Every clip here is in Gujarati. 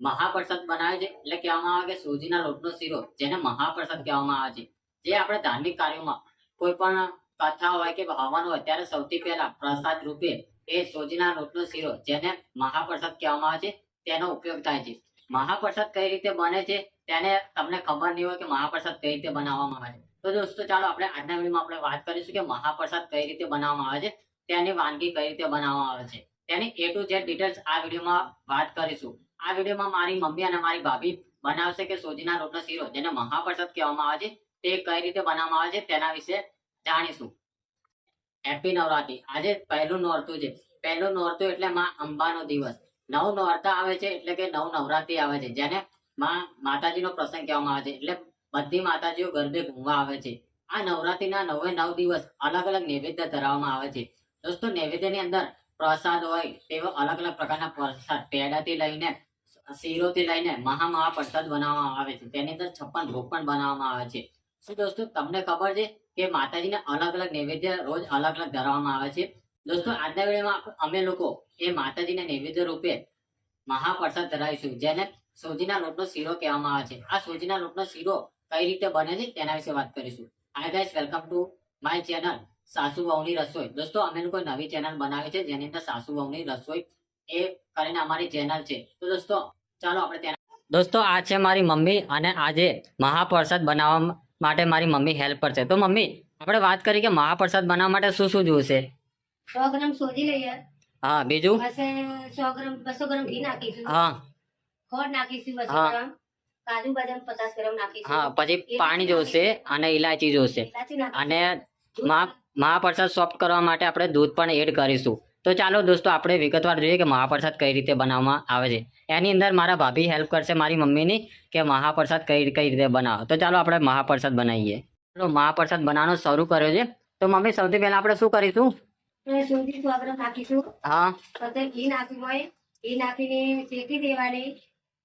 મહાપ્રસાદ બનાવે છે એટલે કહેવામાં આવે કે સૂજીના લોટનો શીરો જેને મહાપ્રસાદ કહેવામાં આવે છે. જે આપણે ધાર્મિક કાર્યોમાં કોઈ પણ કથા હોય કે હવન હોય ત્યારે સૌથી પહેલા પ્રસાદ રૂપે એ સૂજીના લોટનો શીરો જેને મહાપ્રસાદ કહેવામાં આવે છે તેનો ઉપયોગ થાય છે. મહાપ્રસાદ કઈ રીતે બને છે તેને તમને ખબર નહીં હોય કે મહાપ્રસાદ કઈ રીતે બનાવવામાં આવે છે. તો દોસ્તો ચાલો આપણે આજના વિડીયોમાં આપણે વાત કરીશું કે મહાપ્રસાદ કઈ રીતે બનાવવામાં આવે છે, તેની વાનગી કઈ રીતે બનાવવામાં આવે છે. તેની એ ટુ ઝેડ ડિટેલ્સ આ વિડીયોમાં વાત કરીશું. આ વિડીયોમાં મારી મમ્મી અને મારી ભાભી બનાવશે કે સોજીના રોટલો શીરો, જેને મહાપ્રસાદ કહેવામાં આવે છે. તે કઈ રીતે બનાવવામાં આવે છે તેના વિશે જાણીશું. હેપી નવરાત્રી. આજે પહેલું નોરતું છે. પહેલું નોરતું એટલે માં અંબાનો દિવસ. નવ નોરતા આવે છે એટલે કે નવ નવરાત્રી આવે છે, જેને માં માતાજીનો પ્રસંગ કહેવામાં આવે છે. એટલે બધી માતાજીઓ ગરબે ઘૂમવા આવે છે. આ નવરાત્રીના નવે નવ દિવસ અલગ અલગ નૈવેદ્ય ધરાવવામાં આવે છે. દોસ્તો, નૈવેદ્યની અંદર પ્રસાદ હોય તેવા અલગ અલગ પ્રકારના પ્રસાદ પેડાથી લઈને શીરોથી લઈને મહા મહા પ્રસાદ બનાવવામાં આવે છે. તેની અંદર છપ્પન ભોગ પણ બનાવવામાં આવે છે. શું દોસ્તો, તમને ખબર છે કે માતાજીને અલગ અલગ નૈવેદ્ય રોજ અલગ અલગ ધરવામાં આવે છે? દોસ્તો, આજના વિડીયોમાં અમે લોકો એ માતાજીને નૈવેદ્ય રૂપે મહાપ્રસાદ ધરાવીશું, જેને સોજીના લોટનો શીરો કહેવામાં આવે છે. આ સોજીના લોટનો શીરો કઈ રીતે બને છે તેના વિશે વાત કરીશું. Hi guys welcome to my channel સાસુ વહુની રસોઈ. દોસ્તો, અમે લોકો નવી ચેનલ બનાવી છે, જેની અંદર સાસુ વહુની રસોઈ એ કરીને અમારી ચેનલ છે. તો દોસ્તો ચાલો આપણે ત્યાં દોસ્તો આ છે મારી મમ્મી અને આજે મહાપ્રસાદ બનાવવા માટે મારી મમ્મી હેલ્પ કરશે તો મમ્મી આપણે વાત કરી કે મહાપ્રસાદ બનાવવા માટે શું શું જોઈશે સો ગ્રામ સોજી લઈએ. હા બીજું? સો ગ્રામ બસો ગ્રામ ઘી નાખીશું. હા. ખોટ નાખીશું બસો હા. ગ્રામ. કાજુ બદામ પચાસ ગ્રામ નાખીશું. હા પછી પાણી જોશે અને ઇલાયચી જોશે. અને મહા મહાપ્રસાદ સોફ્ટ કરવા માટે આપણે દૂધ પણ એડ કરીશું. તો ચાલો દોસ્તો આપણે વિગતવાર જોઈએ કે મહાપ્રસાદ કઈ રીતે બનાવવામાં આવે છે. એની અંદર મારા ભાભી હેલ્પ કરશે મારી મમ્મીની કે મહાપ્રસાદ કઈ કઈ રીતે બનાવો. તો ચાલો આપણે મહાપ્રસાદ બનાવીએ. ચાલો મહાપ્રસાદ બનાવવાનો શરૂ કર્યો છે. તો મમ્મી સૌથી પહેલા આપણે શું કરીશું?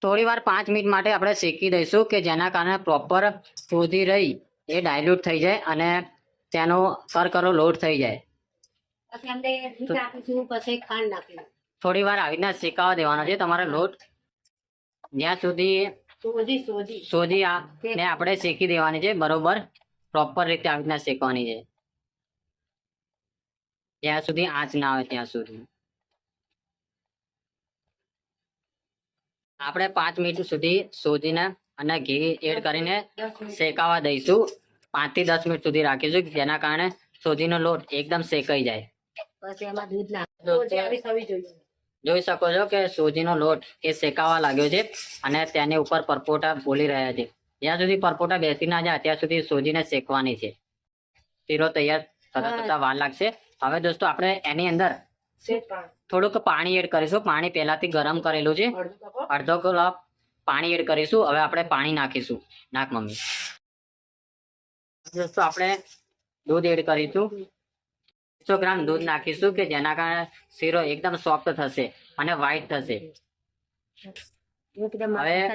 થોડી વાર પાંચ મિનિટ માટે આપણે શેકી દઈશું કે જેના કારણે પ્રોપર શોધી રહી એ ડાયલ્યુટ થઈ જાય અને તેનો કરકરો લોટ થઈ જાય. પછી અમને દૂધ નાખીશું પછી ખાંડ નાખીશું. થોડી વાર આવી રીતના શેકાવા દેવાનો છે તમારો લોટ. જ્યાં સુધી સોજી સોજી. સોજી આ ને આપણે શેકી દેવાની છે બરોબર? પ્રોપર રીતે આવી રીતના શેકવાની છે. જ્યાં સુધી આંચ ના આવે ત્યાં સુધી. આપણે પાંચ મિનિટ સુધી સોજીને અને ઘી એડ કરીને શેકાવા દઈશું. પાંચથી દસ મિનિટ સુધી રાખીશું જેના કારણે સોજીનો લોટ એકદમ શેકાઈ જાય. પછી એમાં દૂધ જોઈએ. જોઈ શકો છો કે સૂજીનો લોટ એ શેકાવા લાગ્યો છે અને તેની ઉપર પરપોટા બોલી રહ્યા છે. જ્યાં સુધી પરપોટા બેસી ના જાય ત્યાં સુધી સોજીને શેકવાની છે. શીરો તૈયાર થતા થતા વાર લાગશે. હવે દોસ્તો આપણે એની અંદર થોડુંક પાણી એડ કરીશું. પાણી પહેલાથી ગરમ કરેલું છે. અડધો કલાક પાણી એડ કરીશું. હવે આપણે પાણી નાખીશું. નાખ મમ્મી. દોસ્તો આપણે દૂધ એડ કરીશું. સો ગ્રામ દૂધ નાખીશું કે જેના કારણે શીરો એકદમ સોફ્ટ થશે અને વ્હાઈટ થશે. હવે-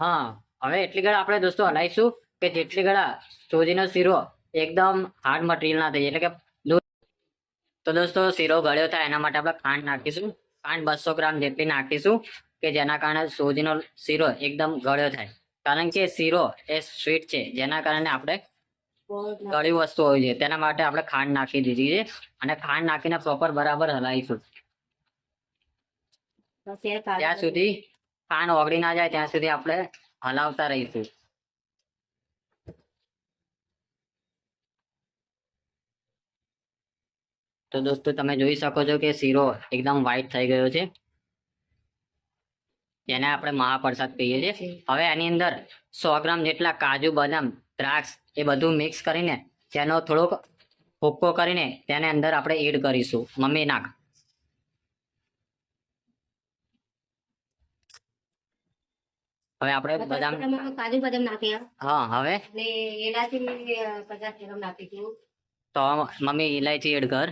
હા હવે એટલી ગળા આપણે દોસ્તો હલાવીશું કે જેટલી ગળા સોજીનો શીરો એકદમ હાર્ડ મટીરિયલ ના થઈ એટલે કે દૂધ તો દોસ્તો શીરો ગળ્યો થાય એના માટે આપણે ખાંડ નાખીશું. ખાંડ બસો ગ્રામ જેટલી નાખીશું કે જેના કારણે સોજીનો શીરો એકદમ ગળ્યો થાય. કારણ કે શીરો એ સ્વીટ છે જેના કારણે આપણે ગળી વસ્તુ હોય છે. તેના માટે આપણે ખાંડ નાખી દીધી છે અને ખાંડ નાખીને પ્રોપર બરાબર હલાવીશું. ત્યાં સુધી ખાંડ ઓગળી ના જાય ત્યાં સુધી આપણે હલાવતા રહીશું. તો દોસ્તો તમે જોઈ શકો છો કે શીરો એકદમ વ્હાઈટ થઈ ગયો છે. જેને આપણે મહાપ્રસાદ કહીએ છીએ. હવે એની અંદર સો ગ્રામ જેટલા કાજુ બદામ દ્રાક્ષ એ બધું મિક્સ કરીને તેનો થોડોક ભૂક્કો કરીને તેને અંદર આપણે એડ કરીશું. મમ્મી નાખ. હવે આપણે બદામ કાજુ બદામ નાખ્યા. હા હવે? એલાચી પચાસ ગ્રામ નાખીશું તો મમ્મી ઇલાયચી એડ કર.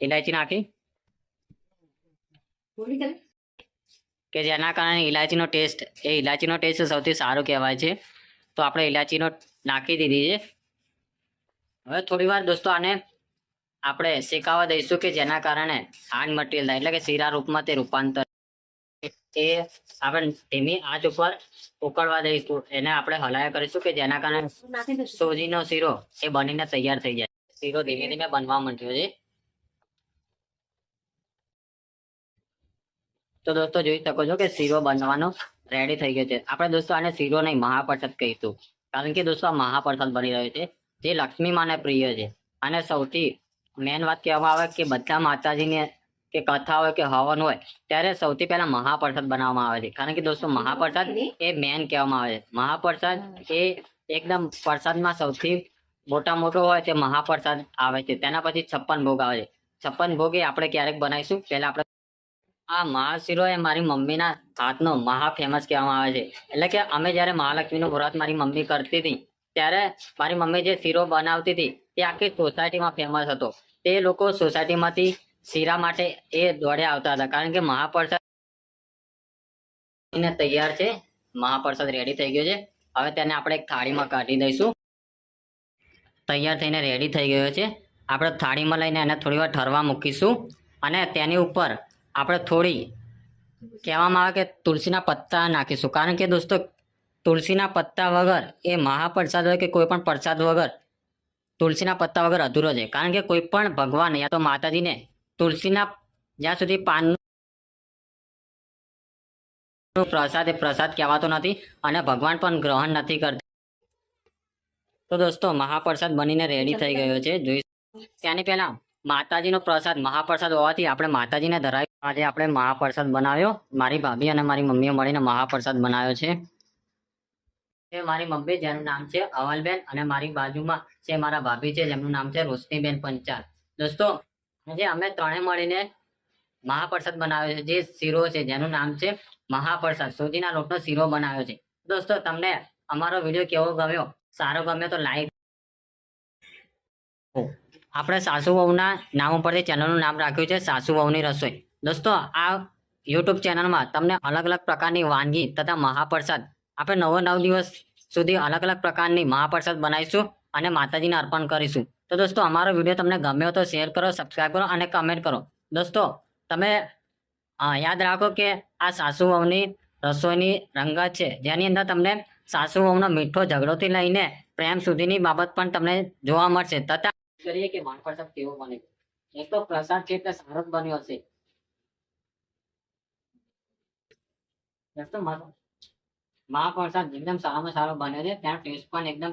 ઇલાયચી નાખી. કે જેના કારણે ઇલાયચીનો ટેસ્ટ, એ ઇલાયચીનો ટેસ્ટ સૌથી સારો કહેવાય છે. તો આપણે ઇલાયચીનો નાખી દીધી છે. હવે થોડી વાર દોસ્તો આને આપણે શેકાવા દઈશું કે જેના કારણે હાર્ડ મટીરિયલ થાય, એટલે કે શીરા રૂપમાં તે રૂપાંતર એ આપણે ધીમી આંચ ઉપર ઉકળવા દઈશું. એને આપણે હલાયા કરીશું કે જેના કારણે સોજીનો શીરો એ બનીને તૈયાર થઈ જાય. શીરો ધીમે ધીમે બનવા માંડ્યો છે. તો દોસ્તો જોઈ શકો છો કે શીરો બનવાનો રેડી થઈ ગયો છે. આપણે દોસ્તો આને શીરો નહીં મહાપ્રસાદ કહીશું. કારણ કે દોસ્તો આ મહાપ્રસાદ બની રહ્યો છે. જે લક્ષ્મી માને પ્રિય છે. અને સૌથી મેન વાત કહેવામાં આવે કે બધા માતાજીને કે કથા હોય કે હવન હોય ત્યારે સૌથી પહેલા મહાપ્રસાદ બનાવવામાં આવે છે. કારણ કે દોસ્તો મહાપ્રસાદ એ મેન કહેવામાં આવે છે. મહાપ્રસાદ એ એકદમ પ્રસાદમાં સૌથી મોટા મોટો હોય તે મહાપ્રસાદ આવે છે. તેના પછી છપ્પન ભોગ આવે છે. છપ્પન ભોગ એ આપણે ક્યારેક બનાવીશું? પહેલા આપણે આ મહાશીરો એ મારી મમ્મીના હાથનો મહા ફેમસ કહેવામાં આવે છે. એટલે કે અમે જ્યારે મહાલક્ષ્મીનું વ્રત મારી મમ્મી કરતી હતી, ત્યારે મારી મમ્મી જે શીરો બનાવતી હતી, તે આખી સોસાયટીમાં ફેમસ હતો. તે લોકો સોસાયટીમાંથી શીરા માટે એ દોડે આવતા હતા, કારણ કે મહાપ્રસાદ તૈયાર છે. મહાપ્રસાદ રેડી થઈ ગયો છે. હવે તેને આપણે એક થાળીમાં કાઢી દઈશું. તૈયાર થઈને રેડી થઈ ગયો છે. આપણે થાળીમાં લઈને એને થોડી વાર ઠરવા મૂકીશું અને તેની ઉપર આપણે થોડી કહેવામાં આવે કે તુલસીના પત્તા નાખીશું. કારણ કે દોસ્તો તુલસીના પત્તા વગર એ મહાપ્રસાદ હોય કે કોઈ પણ પ્રસાદ વગર તુલસીના પત્તા વગર અધૂરો છે. કારણ કે કોઈ પણ ભગવાન યા તો માતાજીને તુલસીના જ્યાં સુધી પાનનું પ્રસાદ એ પ્રસાદ કહેવાતો નથી અને ભગવાન પણ ગ્રહણ નથી કરતા. તો દોસ્તો મહાપ્રસાદ બનીને રેડી થઈ ગયો છે. જોઈ ત્યાંની પહેલા માતાજીનો પ્રસાદ, મહાપ્રસાદ હોવાથી આપણે માતાજીને ધરાવી આજે આપણે મહાપ્રસાદ બનાવ્યો. મારી ભાભી અને મારી મમ્મીએ મળીને મહાપ્રસાદ બનાવ્યો છે. એ મારી મમ્મી, જેનું નામ છે અવલબેન અને મારી બાજુમાં છે મારા ભાભી છે, જેમનું નામ છે રોશનીબેન પંચાલ. દોસ્તો, આજે અમે ત્રણે મળીને મહાપ્રસાદ બનાવ્યો છે, જે શીરો છે, જેનું નામ છે મહાપ્રસાદ, સોજીના લોટનો શીરો બનાવ્યો છે. દોસ્તો, તમને અમારો વીડિયો કેવો ગમ્યો? સારો ગમ્યો તો લાઈક આપણે સાસુ વહુના નામ ઉપરથી ચેનલનું નામ રાખ્યું છે સાસુ વહુની રસોઈ. દોસ્તો, આ યુટ્યુબ ચેનલમાં તમને અલગ અલગ પ્રકારની વાનગી તથા મહાપ્રસાદ. આપણે નવો નવ દિવસ સુધી અલગ અલગ પ્રકારની મહાપ્રસાદ બનાવીશું અને માતાજીને અર્પણ કરીશું. તો દોસ્તો, અમારો વીડિયો તમને ગમ્યો તો શેર કરો સબસ્ક્રાઈબ કરો અને કમેન્ટ કરો. દોસ્તો, તમે યાદ રાખો કે આ સાસુ વહુની રસોઈની રંગત છે. જેની અંદર તમને સાસુ વહુનો મીઠો ઝઘડોથી લઈને પ્રેમ સુધીની બાબત પણ તમને જોવા મળશે. તથા કરીએ કે મહાપ્રસાદ કેવો બને? એક તો પ્રસાદ છે એટલે સારો જ બન્યો હશે મહાપ્રસાદ એકદમ સારામાં સારો બન્યો છે, ત્યાં ટેસ્ટ પણ એકદમ